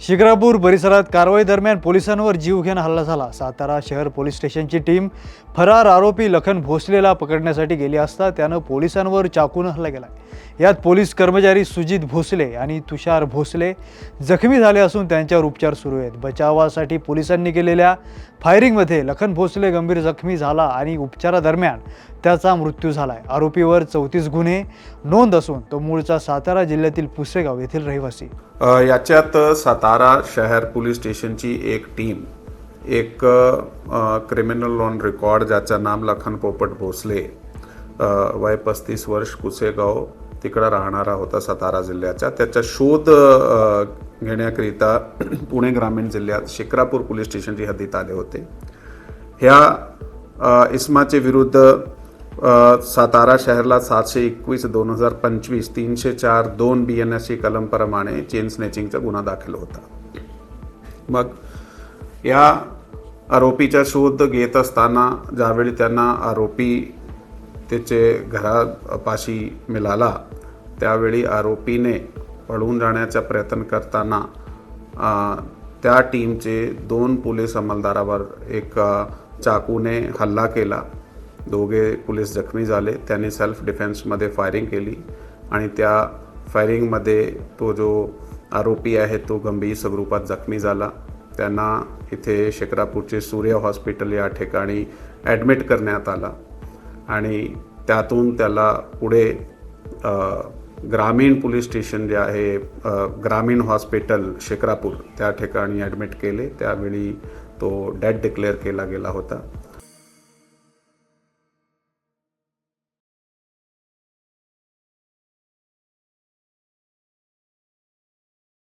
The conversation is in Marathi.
शिक्रापूर परिसरात कारवाई दरम्यान पोलिसांवर जीवघेण हल्ला झाला. सातारा शहर पोलीस स्टेशनची टीम फरार आरोपी लखन भोसलेला पकडण्यासाठी गेली असता त्यानं पोलिसांवर चाकून हल्ला केला. यात पोलीस कर्मचारी सुजित भोसले आणि तुषार भोसले जखमी झाले असून त्यांच्यावर उपचार सुरू आहेत. बचावासाठी पोलिसांनी केलेल्या फायरिंगमध्ये लखन भोसले गंभीर जखमी झाला आणि उपचारादरम्यान त्याचा मृत्यू झालाय. आरोपीवर चौतीस गुन्हे नोंद असून तो मूळचा सातारा जिल्ह्यातील पुसेगाव येथील रहिवासी. याच्यात सातारा शहर पोलीस स्टेशनची एक टीम एक क्रिमिनल ऑन रेकॉर्ड ज्याचं नाम लखन पोपट भोसले वय पस्तीस वर्ष कुसेगाव तिकडं राहणारा होता सातारा जिल्ह्याचा. त्याचा शोध घेण्याकरिता पुणे ग्रामीण जिल्ह्यात शिक्रापूर पोलीस स्टेशनची हद्दीत आले होते. ह्या इस्माचे विरुद्ध सातारा शहरला सातशे एकवीस दोन हजार पंचवीस तीनशे चार दोन बी एन एस सी कलमप्रमाणे चेन स्नेचिंगचा गुन्हा दाखल होता. मग या आरोपीचा शोध घेत असताना ज्यावेळी त्यांना आरोपी त्याचे घरापाशी मिळाला त्यावेळी आरोपीने पळून जाण्याचा प्रयत्न करताना त्या टीमचे दोन पोलीस अंमलदारावर एक चाकूने हल्ला केला. दोघे पोलीस जखमी झाले. त्यांनी सेल्फ डिफेन्समध्ये फायरिंग केली आणि त्या फायरिंगमध्ये तो जो आरोपी आहे तो गंभीर स्वरूपात जखमी झाला. त्यांना इथे शेखरापूरचे सूर्य हॉस्पिटल या ठिकाणी ॲडमिट करण्यात आला आणि त्यातून त्याला पुढे ग्रामीण पोलीस स्टेशन जे आहे ग्रामीण हॉस्पिटल शेखरापूर त्या ठिकाणी ॲडमिट केले. त्यावेळी तो डेड डिक्लेअर केला गेला होता.